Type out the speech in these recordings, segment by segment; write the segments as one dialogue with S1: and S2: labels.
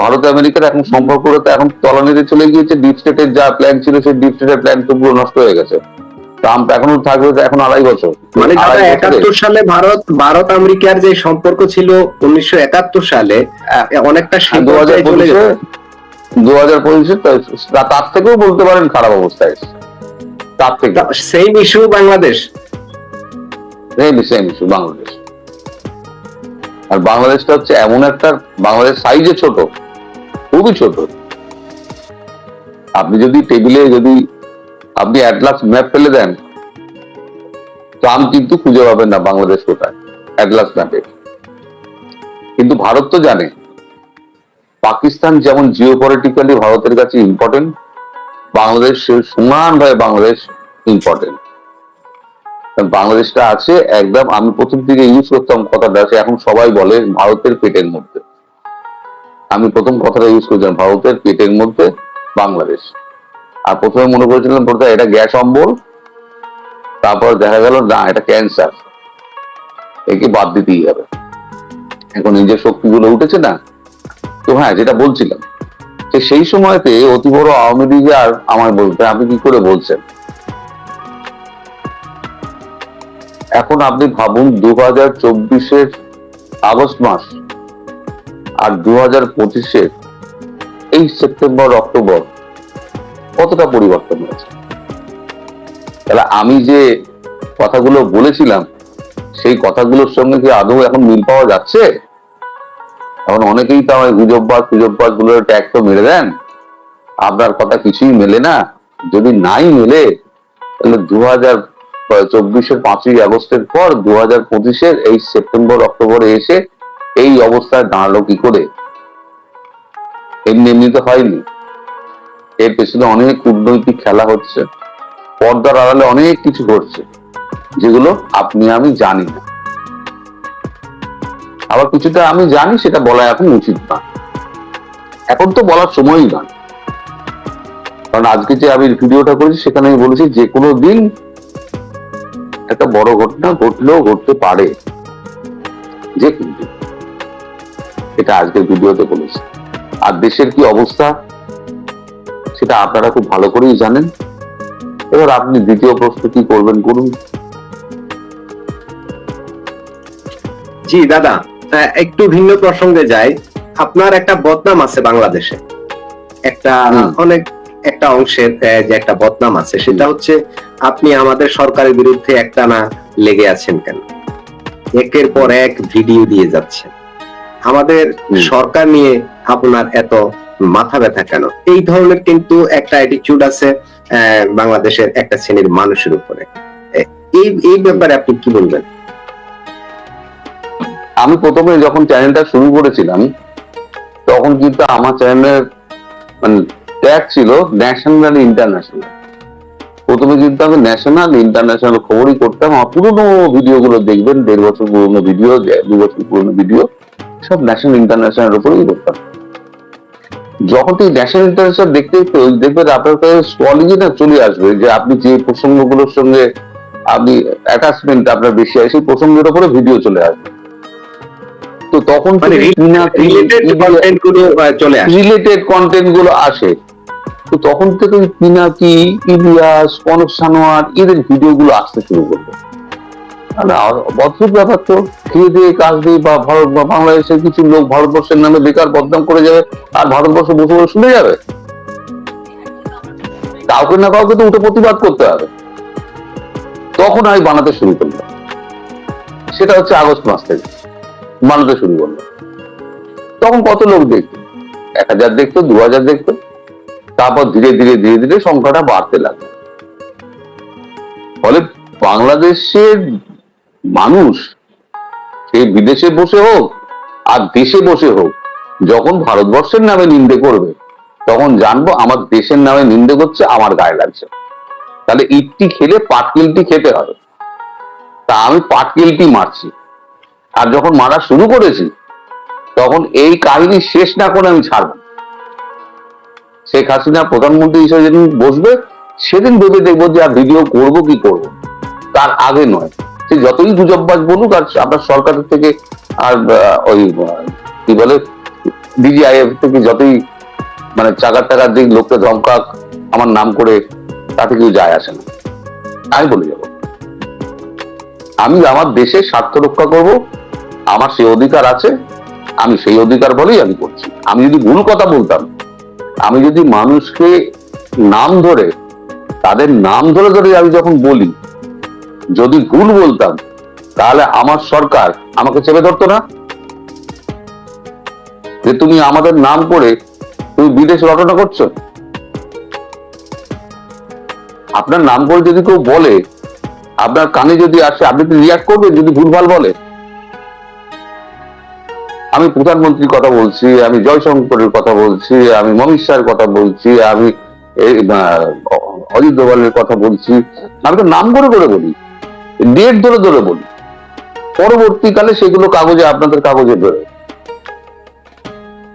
S1: ভারত আমেরিকার এখন সম্পর্কটা এখন তলানিতে চলে গিয়েছে। ডিপ স্টেটের যা প্ল্যান ছিল সেই ডিপ স্টেটের প্ল্যান তো পুরো নষ্ট হয়ে গেছে। ট্রাম্প এখনও থাকবে এখন আড়াই বছর।
S2: মানে একাত্তর সালে ভারত ভারত আমেরিকার যে সম্পর্ক ছিল উনিশশো একাত্তর সালে অনেকটা
S1: দু হাজার পঁচিশে দু হাজার পঁচিশে তার থেকেও বলতে পারেন খারাপ অবস্থায় তার থেকে।
S2: Same issue Bangladesh?
S1: Same same issue Bangladesh. আর বাংলাদেশটা হচ্ছে এমন একটা বাংলাদেশ সাইজে ছোট। খুবই ছোট আপনি যদি টেবিলে যদি আপনি অ্যাটলাস ম্যাপ ফেলে দেন ট্রাম কিন্তু খুঁজে পাবেন না বাংলাদেশ কোথায় অ্যাটলাস ম্যাপে কিন্তু ভারত তো জানে, পাকিস্তান যেমন জিও পলিটিক্যালি ভারতের কাছে ইম্পর্টেন্ট বাংলাদেশ সমানভাবে বাংলাদেশ ইম্পর্টেন্ট বাংলাদেশটা আছে একদম, আমি প্রথম থেকে ইউজ করতাম কথাটা এখন সবাই বলে ভারতের পেটের মধ্যে। আমি প্রথম কথাটা ইউজ করেছিলাম ভারতের পেটের মধ্যে বাংলাদেশ। আর প্রথমে মনে করেছিলাম প্রথমে এটা গ্যাস অম্বল, তারপর দেখা গেল না, এটা ক্যান্সার একে বাদ দিতেই হবে। এখন নিজের শক্তিগুলো উঠেছে না, তো হ্যাঁ যেটা বলছিলাম, যে সেই সময়তে অতি বড় আওয়ামী লীগ আর আমায় বলতে আপনি কি করে বলছেন? এখন আপনি ভাবুন, দু হাজার চব্বিশের আগস্ট মাস আর দু হাজার পঁচিশের এই সেপ্টেম্বর, অক্টোবর কতটা পরিবর্তন হয়েছে? তাহলে আমি যে কথাগুলো বলেছিলাম, সেই কথাগুলোর সঙ্গে কি আদৌ এখন মিল পাওয়া যাচ্ছে? এখন অনেকেই তো আমার গুজববাজ গুজববাজগুলো ট্যাগ তো মেরে দেন। আপনার কথা কিছুই মেলে না। যদি নাই মেলে, তাহলে দু হাজার চব্বিশের পাঁচই আগস্টের পর দু হাজার পঁচিশের এই সেপ্টেম্বর, অক্টোবরে এসে এই অবস্থায় দাঁড়াল কি করে? এমনি এমনি তো হয়নি। এর পেছনে অনেক কূটনৈতিক খেলা হচ্ছে। পর্দার আড়ালে অনেক কিছু ঘটছে, যেগুলো আপনি আমি জানি না। আবার কিছুটা আমি জানি, সেটা বলা এখন উচিত না। এখন তো বলার সময়ই না কারণ আজকে যে আমি ভিডিওটা করেছি সেখানে আমি বলেছি যে কোনো দিন একটা বড় ঘটনা ঘটলেও ঘটতে পারে। যে কোনো দিন। এটা আজকের ভিডিওতে বলেছি। আর দেশের কি অবস্থা সেটা আপনারা খুব ভালো করেই জানেন। এবার আপনি দ্বিতীয় প্রশ্ন কি করবেন করুন
S2: জি দাদা একটু ভিন্ন প্রসঙ্গে যাই। আপনার একটা বদনাম আছে বাংলাদেশে। একটা। অনেক একটা অংশের যে একটা বদনাম আছে সেটা হচ্ছে আপনি আমাদের সরকারের বিরুদ্ধে একটা না লেগে আছেন কেন? একের পর এক ভিডিও দিয়ে যাচ্ছেন। আমাদের সরকার নিয়ে আপনার এত মাথা ব্যথা কেন? এই ধরনের কিন্তু একটা অ্যাটিটিউড আছে বাংলাদেশের একটা শ্রেণির মানুষের উপরে। এই এই ব্যাপারে আপনি কি বলবেন?
S1: আমি প্রথমে যখন চ্যানেলটা শুরু করেছিলাম তখন কিন্তু আমার চ্যানেলের মানে ট্যাগ ছিল ন্যাশনাল ইন্টারন্যাশনাল প্রথমে কিন্তু আমি ন্যাশনাল ইন্টারন্যাশনাল খবরই করতাম। আমার পুরোনো ভিডিও গুলো দেখবেন দেড় বছর পুরোনো ভিডিও দু বছর পুরোনো ভিডিও। সব ন্যাশনাল ইন্টারন্যাশনাল উপরেই করতাম যখন এই ন্যাশনাল ইন্টারন্যাশনাল দেখতে দেখবেন আপনার কাছে স্কলিংয়ে না চলে আসবে যে আপনি যে প্রসঙ্গগুলোর সঙ্গে আপনি অ্যাটাচমেন্ট আপনার বেশি আছে সেই প্রসঙ্গের উপরে ভিডিও চলে আসবে। তো তখন
S2: রিলেটেড কন্টেন্টগুলো আসে।
S1: তো তখন থেকে পিনাকি ইলিয়াস কনক সানোয়ার এদের ভিডিও গুলো আসতে শুরু করল। অদ্ভুত ব্যাপার তো। খেয়ে দিয়ে কাজ বা ভারত বা বাংলাদেশের কিছু লোক ভারতবর্ষের নামে বেকার বদনাম করে যাবে, আর ভারতবর্ষ বসে বসে শুনে যাবে? কাউকে না কাউকে তো উঠে প্রতিবাদ করতে হবে। তখন আমি বানাতে শুরু করলাম সেটা হচ্ছে আগস্ট মাস থেকে। বানাতে শুরু করলাম তখন কত লোক দেখতো এক হাজার দেখতো, দু হাজার দেখতো। তারপর ধীরে ধীরে ধীরে ধীরে সংখ্যাটা বাড়তে লাগল। ফলে বাংলাদেশের মানুষ সে বিদেশে বসে হোক আর দেশে বসে হোক, যখন ভারতবর্ষের নামে নিন্দে করবে, তখন জানব আমার দেশের নামে নিন্দে করছে, আমার গায়ে লাগছে। তাহলে ইটটি খেলে পাটকিলটি খেতে হবে। তা আমি পাটকিলটি মারছি। আর যখন মারা শুরু করেছি, তখন এই কাহিনী শেষ না করে আমি ছাড়বো। শেখ হাসিনা প্রধানমন্ত্রী হিসেবে যেদিন বসবে, সেদিন ভেবে দেখব যে আর ভিডিও করব কি করব। তার আগে নয়। সে যতই গুজববাজ বলুক আর আপনার সরকারের থেকে আর ওই কি বলে ডিজিআইএফ থেকে যতই মানে চাকার টাকার দিক লোককে ধমকাক আমার নাম করে তাতে কেউ যায় আসে না। আমি বলে যাব। আমি আমার দেশের স্বার্থ রক্ষা করব, আমার সেই অধিকার আছে, আমি সেই অধিকার বলেই আমি করছি। আমি যদি ভুল কথা বলতাম, আমি যদি মানুষকে নাম ধরে, তাদের নাম ধরে ধরে আমি যখন বলি যদি ভুল বলতাম, তাহলে আমার সরকার আমাকে চেপে ধরতো না। যে তুমি আমাদের নাম করে তুমি বিদেশে রটনা করছ। আপনার নাম করে যদি কেউ বলে, আপনার কানে যদি আসে, আপনি কি রিয়াক্ট করবেন যদি ভুলভাল বলে? আমি প্রধানমন্ত্রীর কথা বলছি, আমি জয়শঙ্করের কথা বলছি, আমি মনীষ শাহের কথা বলছি, আমি অজিত দোভালের কথা বলছি। আমি তো নাম করে করে বলি। ডেট ধরে ধরে বলি। পরবর্তীকালে সেগুলো কাগজে আপনাদের কাগজে বেরোয়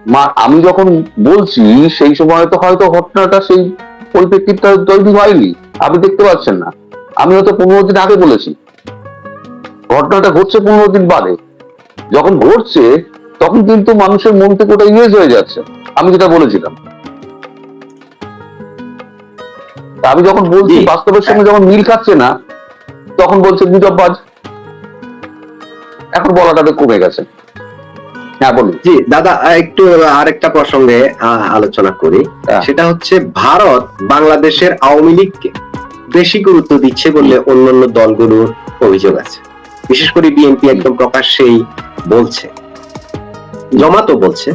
S1: মা আমি যখন বলছি সেই সময় তো হয়তো ঘটনাটা সেই পরিপ্রেক্ষিতটা তৈরি হয়নি। আপনি দেখতে পাচ্ছেন না। আমি হয়তো পনেরো দিন আগে বলেছি। ঘটনাটা ঘটছে পনেরো দিন বাদে। যখন ঘটছে তখন কিন্তু মানুষের মন থেকে ওটা ইমেজ হয়ে যাচ্ছে। আমি যেটা বলেছিলাম। আমি যখন বলছি বাস্তবের সঙ্গে যখন মিল খাচ্ছে না তখন বলছে গুজববাজ এখন বলাটা কমে গেছে। হ্যাঁ বলুন।
S2: জি দাদা একটু আরেকটা প্রসঙ্গে আলোচনা করি।
S1: হ্যাঁ।
S2: সেটা হচ্ছে ভারত বাংলাদেশের আওয়ামী লীগকে বেশি গুরুত্ব দিচ্ছে বলে অন্যান্য দলগুলোর অভিযোগ আছে। বিশেষ করে বিএনপি একদম প্রকাশ্যেই বলছে। জমাতো বলছে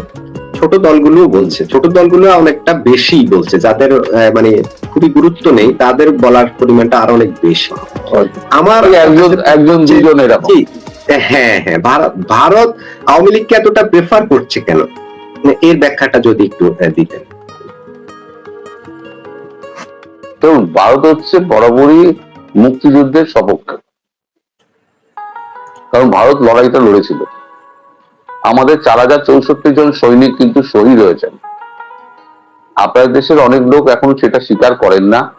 S2: ছোট দলগুলো বলছে। ছোট দলগুলো অনেকটা বেশি বলছে। যাদের মানে খুবই গুরুত্ব নেই তাদের বলার পরিমাণটা আরও অনেক বেশি। আমার
S1: একজন একজন দুজন এরকম।
S2: হ্যাঁ হ্যাঁ ভারত ভারত আওয়ামী লীগকে এতটা প্রেফার করছে কেন? মানে এর ব্যাখ্যাটা যদি একটু দিতেন।
S1: দেখুন ভারত হচ্ছে বরাবরই মুক্তিযুদ্ধের সপক্ষে। কারণ ভারত লড়াইটা লড়েছিল। আমাদের চার হাজার চৌষট্টি জন সৈনিক কিন্তু শহীদ হয়েছেন। আপনার দেশের অনেক লোক এখন সেটা স্বীকার করেন না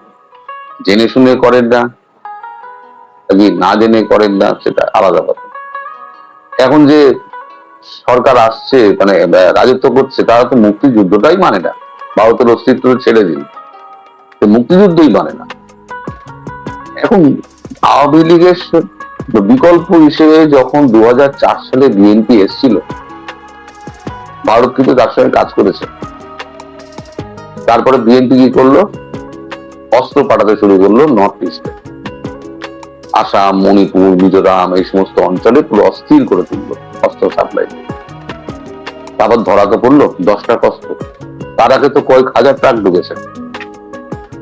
S1: জেনে শুনে করেন না। কি না জেনে করেন না, সেটা আলাদা কথা এখন যে সরকার আসছে মানে রাজত্ব করছে, তারা তো মুক্তিযুদ্ধটাই মানে না। ভারতের অস্তিত্ব ছেড়ে দিন মুক্তিযুদ্ধই মানে না। এখন আওয়ামী লীগের বিকল্প হিসেবে যখন দু হাজার চার সালে বিএনপি এসেছিল, ভারত কিন্তু তার সঙ্গে কাজ করেছে। তারপরে বিএনপি কি করল? অস্ত্র পাঠাতে শুরু করল নর্থ ইস্টে আসাম, মণিপুর, মিজোরাম এই সমস্ত অঞ্চলে পুরো অস্থির করে তুললো অস্ত্র সাপ্লাই। তারপর ধরাতে পড়ল দশটা অস্ত্র তার আগে তো কয়েক হাজার ট্রাক ঢুকেছে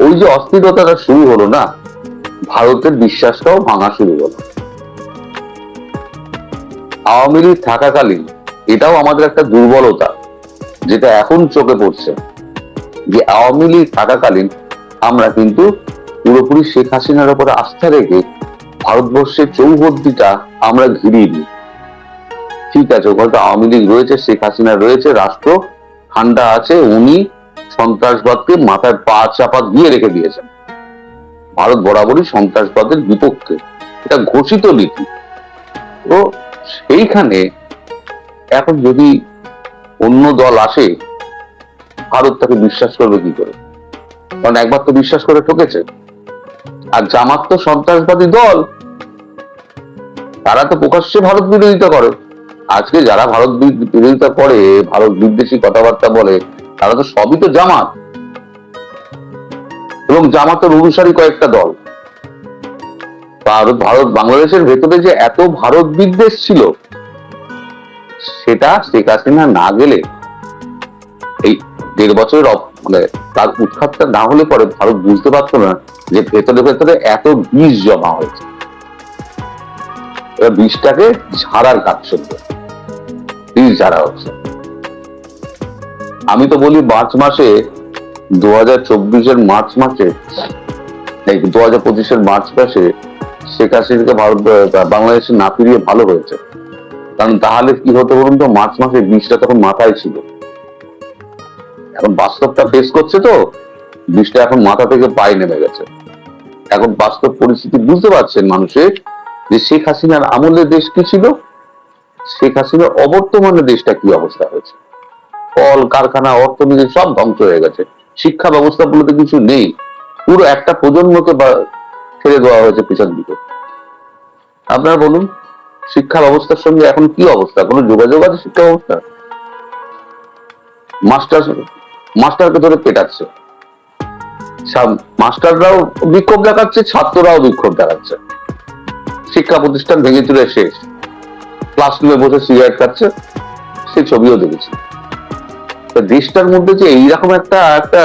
S1: ওই যে অস্থিরতাটা শুরু হলো না, ভারতের বিশ্বাসটাও ভাঙা শুরু হলো। আওয়ামী লীগ থাকাকালীন এটাও আমাদের একটা দুর্বলতা, যেটা এখন চোখে পড়ছে যে আওয়ামী লীগ থাকাকালীন আমরা কিন্তু পুরোপুরি শেখ হাসিনার উপরে আস্থা রেখে ভারতবর্ষের চৌহদ্দিটা আমরা ঘিরিয়ে নিই ঠিক আছে, ওখানে আওয়ামী লীগ রয়েছে, শেখ হাসিনা রয়েছে, রাষ্ট্র, ঠান্ডা আছে, উনি সন্ত্রাসবাদকে মাথায় পা চাপা দিয়ে রেখে দিয়েছেন। ভারত বরাবরই সন্ত্রাসবাদের বিপক্ষে। এটা ঘোষিত নীতি। তো সেইখানে এখন যদি অন্য দল আসে, ভারত তাকে বিশ্বাস করবে কি করে? কারণ একবার তো বিশ্বাস করে ঠকেছে। আর জামাত তো সন্ত্রাসবাদী দল। তারা তো প্রকাশ্যে ভারত বিরোধিতা করে। আজকে যারা ভারত বিরোধিতা করে, ভারত বিদ্বেষী কথাবার্তা বলে, তারা তো সবই তো জামাত। এবং জামাতের অনুসারী কয়েকটা দল। ভারত ভারত বাংলাদেশের ভেতরে যে এত ভারত বিদ্বেষ ছিল, সেটা শেখ হাসিনা না গেলে এই দেড় বছরের মানে তার উৎখাতটা না হলে পরে ভারত বুঝতে পারতো না যে ভেতরে ভেতরে এত বিষ জমা হয়েছে। এবার বিষটাকে ঝাড়ার কাজ চলবে বিষ ঝাড়া হচ্ছে। আমি তো বলি মার্চ মাসে দু হাজার চব্বিশের মার্চ মাসে দু হাজার পঁচিশের মার্চ মাসে শেখ হাসিনাকে ভারত বাংলাদেশে না ফিরিয়ে ভালো হয়েছে। কারণ তাহলে কি হতো বলুন তো, মার্চ মাসে বিষটা তখন মাথায় ছিল। এখন বাস্তবটা ফেস করছে তো বিষটা এখন মাথা থেকে পায়ে নেমে গেছে। এখন বাস্তব পরিস্থিতি বুঝতে পারছেন মানুষের যে শেখ হাসিনার আমলে দেশ কি ছিল? শেখ হাসিনার অবর্তমানে দেশটা কি অবস্থা হয়েছে? কল, কারখানা, অর্থনীতি সব ধ্বংস হয়ে গেছে। শিক্ষা ব্যবস্থা বলতে কিছু নেই। পুরো একটা প্রজন্মকে ছেড়ে দেওয়া হয়েছে পিছন দিকে। আপনারা বলুন, শিক্ষা ব্যবস্থার সঙ্গে এখন কি অবস্থা? কোনো যোগাযোগ আছে শিক্ষা ব্যবস্থা মাস্টার মাস্টারকে ধরে পেটাচ্ছে। মাস্টাররাও বিক্ষোভ দেখাচ্ছে, ছাত্ররাও বিক্ষোভ দেখাচ্ছে। শিক্ষা প্রতিষ্ঠান ভেঙে চুরে শেষ ক্লাসরুমে বসে সিগারেট খাচ্ছে, সেই ছবিও দেখেছি। দেশটার মধ্যে যে এইরকম একটা একটা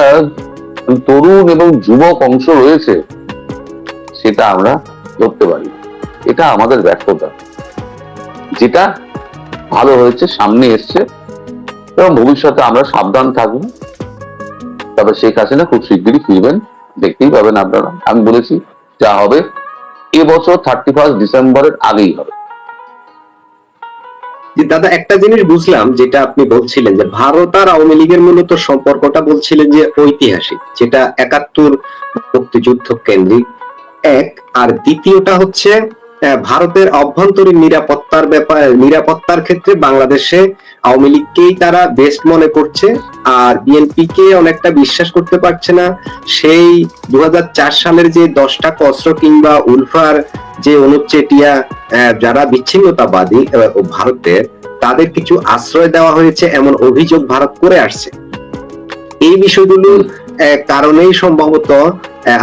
S1: তরুণ এবং যুবক অংশ রয়েছে, সেটা আমরা ধরতে পারি এটা আমাদের ব্যর্থতা। যেটা ভালো হয়েছে, সামনে এসছে, এবং ভবিষ্যতে আমরা সাবধান থাকব। তবে শেখ হাসিনা খুব শিগগিরই ফিরবেন দেখতেই পাবেন আপনারা। আমি বলেছি, যা হবে এবছর থার্টি ফার্স্ট ডিসেম্বরের আগেই হবে।
S2: দাদা, একটা জিনিস বুঝলাম, যেটা আপনি বলছিলেন যে ভারত আর আওয়ামী লীগের মূলত সম্পর্কটা বলছিলেন যে ঐতিহাসিক, যেটা একাত্তর মুক্তিযুদ্ধ কেন্দ্রিক এক, আর দ্বিতীয়টা হচ্ছে ভারতের অভ্যন্তরীণ নিরাপত্তার ব্যাপার, নিরাপত্তার ক্ষেত্রে বাংলাদেশে আওয়ামী লীগকেই তারা বেস্ট মনে করছে। আর বিএনপি কে অনেকটা বিশ্বাস করতে পারছে না। সেই দু সালের যে দশটা কসর কিংবা উলফার যে অনুচ্ছেটিয়া যারা বিচ্ছিন্নতাবাদী ভারতের তাদের কিছু আশ্রয় দেওয়া হয়েছে, এমন অভিযোগ ভারত করে আসছে। এই বিষয়গুলোর কারণেই সম্ভবত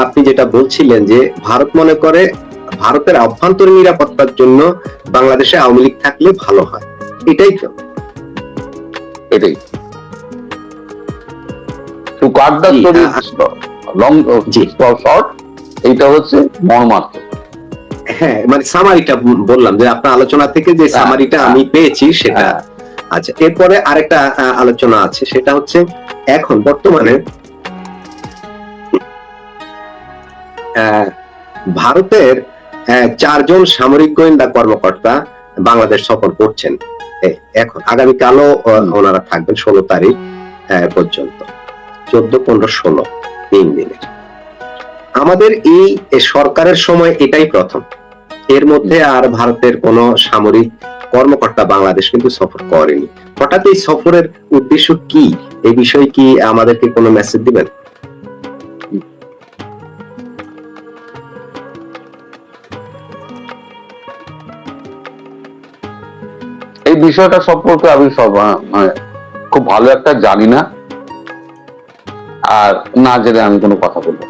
S2: আপনি যেটা বলছিলেন যে, ভারত মনে করে ভারতের অভ্যন্তরীণ নিরাপত্তার জন্য বাংলাদেশে আওয়ামী লীগ থাকলে ভালো হয় এটাই তো
S1: এটাই to cut the story long. Short এইটা হচ্ছে মর্মার্থ
S2: হ্যাঁ মানে সামারিটা বললাম যে আপনার আলোচনা থেকে যে
S1: হ্যাঁ,
S2: সামারিটা
S1: হ্যাঁ।
S2: আমি পেয়েছি সেটা
S1: হ্যাঁ।
S2: আচ্ছা এরপরে আরেকটা আলোচনা আছে সেটা হচ্ছে এখন বর্তমানে আহ, ভারতের চারজন সামরিক গোয়েন্দা কর্মকর্তা বাংলাদেশ সফর করছেন। এখন আগামীকালও ওনারা থাকবেন ষোলো তারিখ পর্যন্ত। চোদ্দ, পনেরো, ষোলো, তিন দিনে আমাদের এই সরকারের সময় এটাই প্রথম। এর মধ্যে আর ভারতের কোন সামরিক কর্মকর্তা বাংলাদেশ কিন্তু সফর করেনি। হঠাৎ এই সফরের উদ্দেশ্য কি? এই বিষয়ে কি আমাদেরকে কোনো মেসেজ দিবেন?
S1: বিষয়টা সম্পর্কে আমি সব মানে খুব ভালো একটা জানি না। আর না জেনে আমি কোনো কথা বলব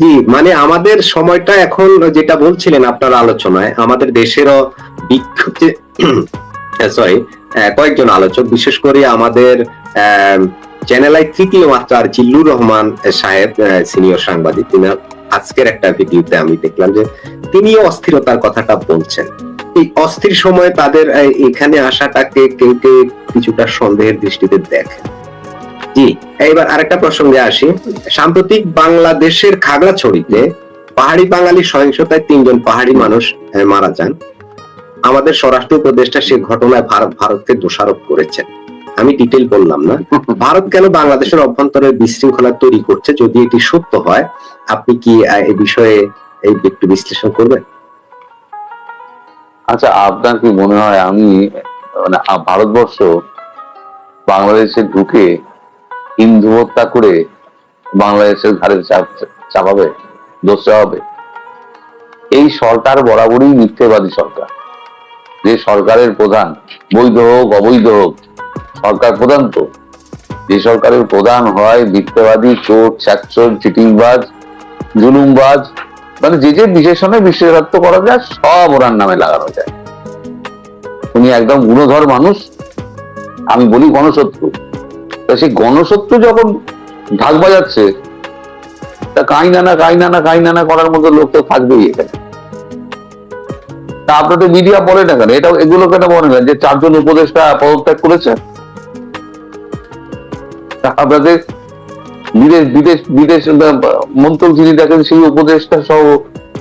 S2: জি মানে আমাদের সময়টা এখন যেটা বলছিলেন আপনার আলোচনায়, আমাদের দেশেরও বিক্ষুব্ধ সরি কয়েকজন আলোচক, বিশেষ করে আমাদের চ্যানেল তৃতীয় মাত্রার জিল্লুর রহমান সাহেব সিনিয়র সাংবাদিক তিনি আজকের একটা ভিডিওতে আমি দেখলাম যে তিনিও অস্থিরতার কথাটা বলছেন। এই অস্থির সময়ে তাদের এখানে আসাটাকে কেউ কেউ কিছুটা সন্দেহের দৃষ্টিতে দেখে। জি। এইবার আরেকটা প্রসঙ্গে আসি। সাম্প্রতিক বাংলাদেশের খাগড়াছড়িতে পাহাড়ি বাঙালি সহিংসতায় তিনজন পাহাড়ি মানুষ মারা যান। আমাদের স্বরাষ্ট্র উপদেষ্টা সে ঘটনায় ভারত ভারতকে দোষারোপ করেছেন। আমি ডিটেল বললাম না। ভারত কেন বাংলাদেশের অভ্যন্তরে বিশৃঙ্খলা তৈরি করছে? যদি এটি সত্য হয় আপনি কি এই বিষয়ে এই একটু বিশ্লেষণ করবেন?
S1: আচ্ছা আপনার কি মনে হয় আমি মানে ভারতবর্ষ বাংলাদেশে ঢুকে হিন্দু হত্যা করে বাংলাদেশের ঘাড়ে চাপাবে, দোষ চাপাবে? এই সরকার বরাবরই মিথ্যেবাদী সরকার। যে সরকারের প্রধান, বৈধ হোক, অবৈধ হোক, সরকার প্রধান তো। যে সরকারের প্রধান হয় মিথ্যেবাদী, চোর ছ্যাচর চিটিংবাজ, জুলুমবাজ মানে যে যে বিশেষণে বিশেষত্ব করা যায়, সব ওনার নামে লাগানো যায়। উনি একদম গুণধর মানুষ। আমি বলি গণশত্রু। তা সেই গণশত্রু যখন ঢাক বাজাচ্ছে, তা কাই নানা কাই নানা কাই নানা করার মতো লোক তো থাকবেই এখানে। তা আপনাদের মিডিয়া বলে না কেন? এটা এগুলো কেন বলে না? যে চারজন উপদেষ্টা পদত্যাগ করেছে? তা আপনাদের বিদেশ বিদেশ বিদেশ মন্ত্রক যিনি দেখেন সেই উপদেষ্টা সহ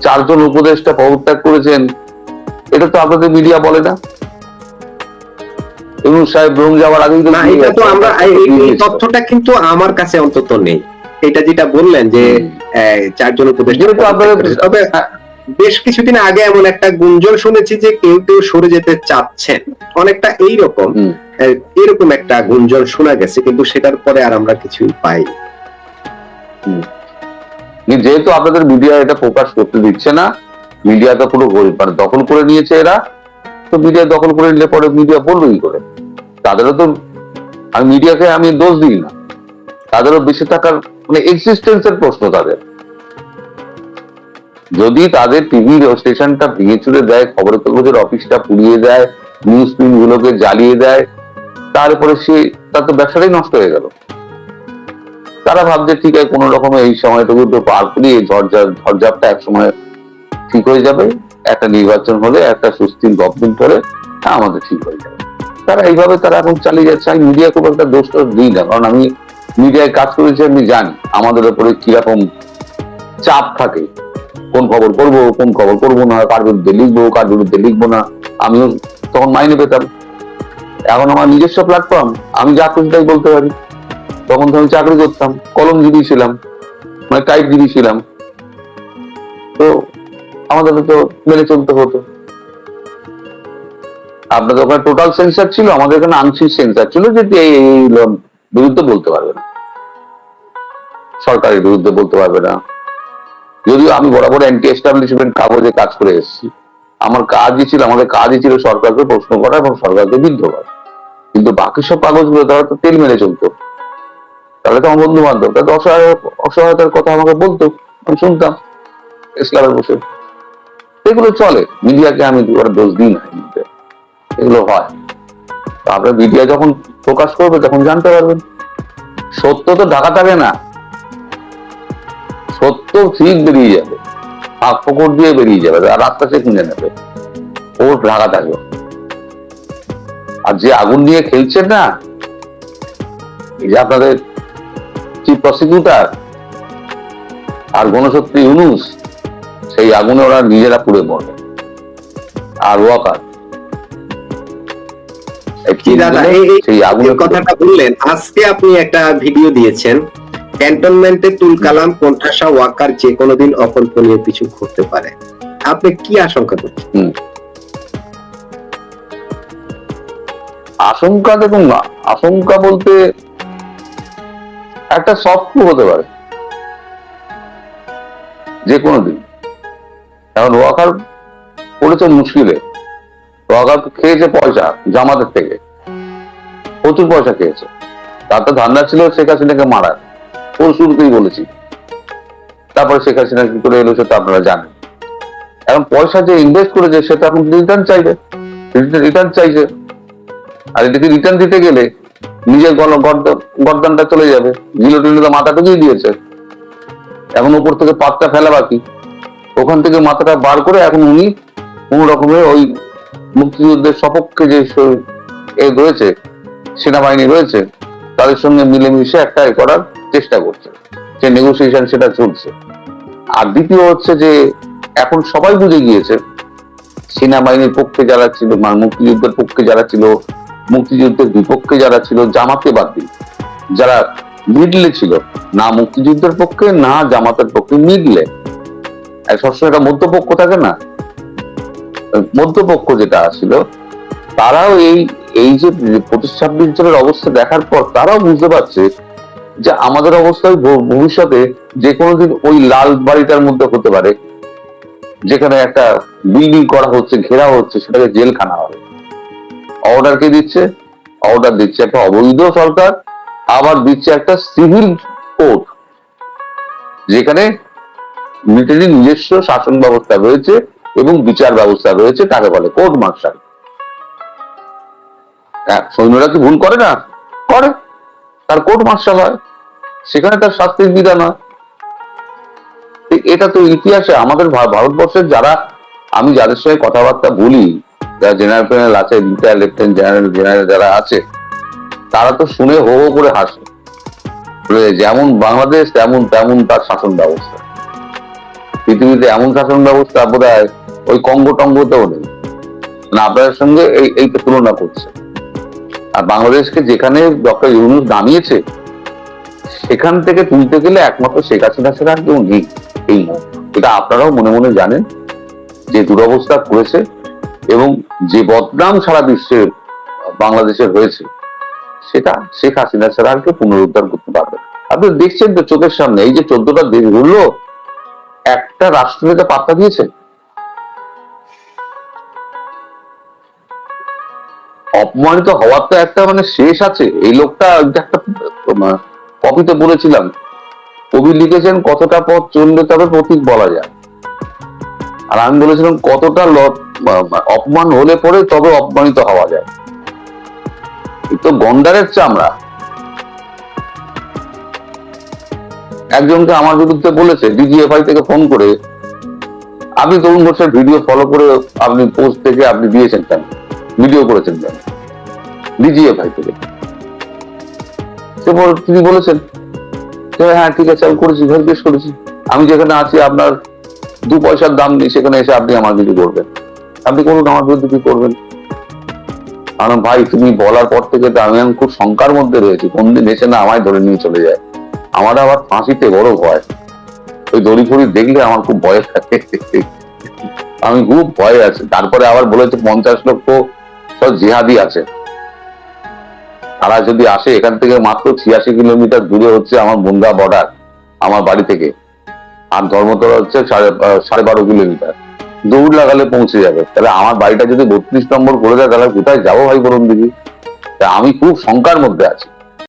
S1: চারজন উপদেষ্টা পদত্যাগ করেছেন। এটা তো আপনাদের মিডিয়া বলে না? ইউনুস সাহেব যাওয়ার আগেই তো
S2: এটা তো আমরা এই- তথ্যটা কিন্তু আমার কাছে অন্তত নেই। এটা যেটা বললেন যে চারজন উপদেষ্টা তবে বেশ কিছুদিন আগে এমন একটা গুঞ্জন শুনেছি যে কেউ কেউ সরে যেতে চাচ্ছেন। অনেকটা এইরকম। এরকম একটা গুঞ্জন শোনা গেছে কিন্তু সেটার পরে আর আমরা কিছুই পাই
S1: কিন্তু যেহেতু আপনাদের মিডিয়া এটা প্রকাশ করতে দিচ্ছে না, মিডিয়া তো পুরো মানে দখল করে নিয়েছে এরা, তো মিডিয়া দখল করে নিলে পরে মিডিয়া বলবেই করে। তাদেরও তো, আমি মিডিয়াকে আমি দোষ দিই না। তাদেরও বেঁচে থাকার মানে এক্সিস্টেন্সের প্রশ্ন তাদের। যদি তাদের টিভি স্টেশনটা ভেঙে চুরে দেয় খবরের কাগজের অফিসটা পুড়িয়ে দেয় নিউজ প্রিন্ট গুলোকে জ্বালিয়ে দেয়, তারপরে সে, তার তো ব্যবসাটাই নষ্ট হয়ে গেল। তারা ভাবছে, ঠিক আছে, কোনো রকমে এই সময়টুকু তো পার করিয়ে ঝড়ঝাপ ঝড়ঝাপটা এক সময় ঠিক হয়ে যাবে। একটা নির্বাচন হলে, একটা সুস্থির গভর্নমেন্ট হলে আমাদের ঠিক হয়ে যাবে। তারা এইভাবে তারা এখন চালিয়ে যাচ্ছে। আমি মিডিয়া খুব একটা দোষ দিই না, কারণ আমি মিডিয়ায় কাজ করেছি, আমি জানি আমাদের ওপরে কীরকম চাপ থাকে। কোন খবর করব, কোন খবর করব না, কার বিরুদ্ধে লিখব, কার বিরুদ্ধে লিখব না। আমিও তখন মাইনে পেতাম। এখন আমার নিজস্ব প্ল্যাটফর্ম আমি যা খুশি তাই বলতে পারি। তখন তো আমি চাকরি করতাম, কলমজীবী ছিলাম মানে টাইপজীবী ছিলাম। তো আমাদের তো মেনে চলতে হতো। আপনাদের ওখানে টোটাল সেন্সার ছিল, আমাদের এখানে আংশিক সেন্সার ছিল যে এই লোন বিরুদ্ধে বলতে পারবে না। সরকারের বিরুদ্ধে বলতে পারবে না। যদিও আমি বরাবর অ্যান্টি এস্টাবলিশমেন্ট কাগজে কাজ করে এসেছি। আমার কাজই ছিল, আমাদের কাজই ছিল সরকারকে প্রশ্ন করা এবং সরকারকে বিদ্ধ করা। কিন্তু বাকি সব কাগজগুলো তারা তো তেল মেরে চলতো তাহলে তো আমার বন্ধু বান্ধব তাদের অসহায় অসহায়তার কথা আমাকে বলতো, আমি শুনতাম ইসলামে বসে। এগুলো চলে। মিডিয়াকে আমি ওরা দোষ দিই না এগুলো হয়। তারপরে মিডিয়া যখন প্রকাশ করবে, তখন জানতে পারবেন। সত্য তো ঢাকা থাকে না। সত্য ঠিক বেরিয়ে যাবে। ফাঁক ফোকর দিয়ে বেরিয়ে যাবে। আর রাস্তা সে কিনে নেবে। ও ঢাকা থাকবে। আর যে আগুন নিয়ে খেলছেন না, এই যে আপনাদের চিফ প্রসিকিউটার? আর গণশক্তি ইউনুস সেই আগুনে ওরা নিজেরা পুড়ে মরবে। আর ওয়াকার।
S2: কথাটা বললেন আজকে আপনি একটা ভিডিও দিয়েছেন। ক্যান্টনমেন্টে তুল কালাম কোণঠাসা ওয়াকার যে কোনো দিন অকল্পনীয় কিছু ঘটতে পারে। আপনি কি আশঙ্কা করছেন?
S1: আশঙ্কা দেখুন না আশঙ্কা বলতে একটা সফট হতে পারে। যে কোনো দিন এখন ওয়াকার পড়েছে মুশকিলে। ওয়াকার খেয়েছে পয়সা জামাতের থেকে। প্রচুর পয়সা খেয়েছে। তার তো ধান্দা ছিল শেখ হাসিনাকে মারার। ওর শুরুতেই বলেছি। তারপরে শেখ হাসিনা কি করে এলো সেটা আপনারা জানেন। এখন পয়সা যে ইনভেস্ট করেছে সেটা এখন রিটার্ন চাইবে। রিটার্ন চাইছে। আর এটাকে রিটার্ন দিতে গেলে নিজের গল গর্দ- গর্দানটা চলে যাবে। গিলোটিনে তো মাথা ঢুকিয়ে দিয়েছে। এখন উপর থেকে পাতটা ফেলা বাকি। ওখান থেকে মাথাটা বার করে এখন উনি কোন রকমের ওই মুক্তিযুদ্ধের সপক্ষে যে এ রয়েছে, সেনাবাহিনী রয়েছে, তাদের সঙ্গে মিলেমিশে একটা এ করার চেষ্টা করছে। যে নেগোসিয়েশন সেটা চলছে। আর দ্বিতীয় হচ্ছে যে, এখন সবাই বুঝে গিয়েছে, সেনাবাহিনীর পক্ষে যারা ছিল মুক্তিযুদ্ধের পক্ষে যারা ছিল মুক্তিযুদ্ধের বিপক্ষে যারা ছিল, জামাতে বাদ দিন যারা মিডলে ছিল, না মুক্তিযুদ্ধের পক্ষে, না জামাতের পক্ষে, মিডলে। সবসময় একটা মধ্যপক্ষ থাকে না? মধ্যপক্ষ যেটা ছিল, তারাও এই এই যে পঁচিশ ছাব্বিশ জনের অবস্থা দেখার পর তারাও বুঝতে পারছে যে আমাদের অবস্থায় ভবিষ্যতে যে কোনো দিন ওই লাল বাড়িটার মধ্যে হতে পারে। যেখানে একটা বিল্ডিং করা হচ্ছে, ঘেরা হচ্ছে, সেটাকে জেলখানা হবে। অর্ডার কে দিচ্ছে? অর্ডার দিচ্ছে একটা অবৈধ সরকার, আবার দিচ্ছে একটা সিভিল কোর্ট যেখানে মিলিটারি নিজস্ব শাসন ব্যবস্থা রয়েছে এবং বিচার ব্যবস্থা রয়েছে তাকে বলে? কোর্ট মার্শাল সৈন্যরা কি ভুল করে না? করে। তার কোর্ট মার্শাল হয়। সেখানে তার শাস্তির বিধান হয়। এটা তো ইতিহাসে আমাদের ভারতবর্ষের যারা, আমি যাদের সঙ্গে কথাবার্তা বলি যারা জেনারেল ফেনারেল আছে রিটায়ার লেফটেন্যান্ট জেনারেল জেনারেল যারা আছে, তারা তো শুনে হো হো করে হাসে। যেমন বাংলাদেশ, তেমন তেমন তার শাসন ব্যবস্থা। পৃথিবীতে এমন শাসন ব্যবস্থা বোধ হয় ওই কঙ্গ টঙ্গতেও নেই। না, আপনাদের সঙ্গে এই এইটা তুলনা করছে। আর বাংলাদেশকে যেখানে ডক্টর ইউনুস দাঁড়িয়েছে সেখান থেকে তুলতে গেলে একমাত্র শেখ হাসিনা আর কেউ নেই। এই এটা আপনারাও মনে মনে জানেন যে দুরবস্থা করেছে এবং যে বদনাম সারা বিশ্বে, বাংলাদেশের হয়েছে, সেটা শেখ হাসিনা ছাড়া আর কেউ পুনরুদ্ধার করতে পারবে আপনি দেখছেন তো চোখের সামনে, এই যে চোদ্দটা দেশ ঘুরলো, একটা রাষ্ট্রনেতা পাত্তা দিয়েছে? অপমানিত হওয়ার তো একটা মানে শেষ আছে। এই লোকটা একটা কপিতে বলেছিলাম। কবি লিখেছেন, কতটা পথ চললে তবে প্রতীক বলা যায়। আর আমি বলেছিলাম কতটা অপমান হলে পরে তবে অপমানিত হওয়া যায়। তো গন্ডারের চামড়া। একজনকে আমার বিরুদ্ধে বলেছে ডিজিএফআই থেকে ফোন করে, আপনি তরুণ ঘোষের ভিডিও ফলো করে আপনি পোস্ট থেকে আপনি দিয়েছেন কেন? ভিডিও করেছেন কেন? ডিজিএফআই থেকে। তিনি বলেছেন হ্যাঁ ঠিক আছে, আমি করেছি ভেরিফিকেশ করেছি। আমি যেখানে আছি, আপনার দু পয়সার দাম নেই, সেখানে এসে আপনি আমার কিছু করবেন। আপনি করুন, আমার বিরুদ্ধে কি করবেন? কারণ ভাই, তুমি বলার পর থেকে তো আমি খুব শঙ্কার মধ্যে রয়েছি। কোনদিন এসে না আমায় ধরে নিয়ে চলে যায়। আমার আবার ফাঁসিতে বড় ভয়। ওই দড়ি ফড়ি দেখলে আমার খুব ভয় থাকে আমি খুব ভয় আছে। তারপরে আবার বলেছে, পঞ্চাশ লক্ষ সব জিহাদি আছে। তারা যদি আসে, এখান থেকে মাত্র ছিয়াশি কিলোমিটার দূরে হচ্ছে আমার বনগা বর্ডার আমার বাড়ি থেকে। আর ধর্মতলা হচ্ছে সাড়ে সাড়ে বারো কিলোমিটার। দৌড় লাগালে পৌঁছে যাবে। তাহলে আমার বাড়িটা যদি বত্রিশ নম্বর করে দেয়, তাহলে কোথায় যাব ভাই বলুন দিদি তা আমি খুব শঙ্কার মধ্যে আছি।